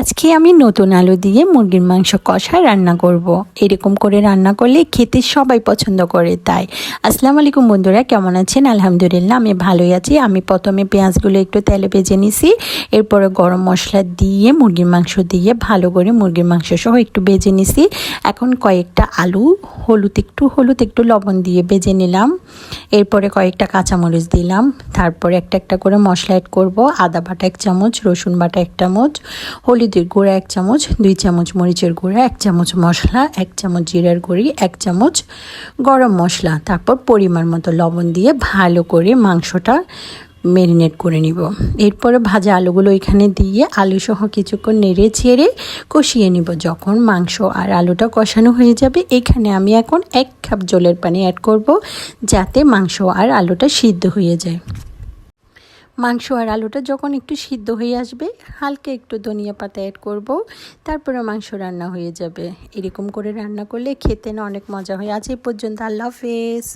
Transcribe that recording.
আজকে আমি নতুন আলু দিয়ে মুরগির মাংস কষা রান্না করব। এরকম করে রান্না করলে খেতে সবাই পছন্দ করে, তাই। আসসালামু আলাইকুম বন্ধুরা, কেমন আছেন? আলহামদুলিল্লাহ, আমি ভালোই আছি। আমি প্রথমে পেঁয়াজগুলো একটু তেলে ভেজে নিছি। এরপরে গরম মশলা দিয়ে মুরগির মাংস দিয়ে ভালো করে মুরগির মাংস সহ একটু ভেজে নিছি। এখন কয়েকটা আলু, হলুদ একটু হলুদ একটু লবণ দিয়ে ভেজে নিলাম। এরপরে কয়েকটা কাঁচামরিচ দিলাম। তারপরে একটা একটা করে মশলা অ্যাড করব। আদা বাটা এক চামচ, রসুন বাটা এক চামচ হলুদের গুঁড়া এক চামচ, দুই চামচ মরিচের গুঁড়া, এক চামচ মশলা, এক চামচ জিরার গুঁড়ি, এক চামচ গরম মশলা। তারপর পরিমাণ মতো লবণ দিয়ে ভালো করে মাংসটা মেরিনেট করে নিব। এরপরে ভাজা আলুগুলো এখানে দিয়ে আলু সহ কিছুক্ষণ নেড়ে ছেড়ে কষিয়ে নিব। যখন মাংস আর আলুটা কষানো হয়ে যাবে, এখানে আমি এখন এক কাপ জলের পানি অ্যাড করব, যাতে মাংস আর আলুটা সিদ্ধ হয়ে যায়। মাংস আর আলুটা যখন একটু সিদ্ধ হয়ে আসবে, হালকা একটু ধনিয়া পাতা অ্যাড করব তারপরে মাংস রান্না হয়ে যাবে। এরকম করে রান্না করলে খেতে না অনেক মজা হয়। আজ এই পর্যন্ত, আল্লাহ হাফেজ।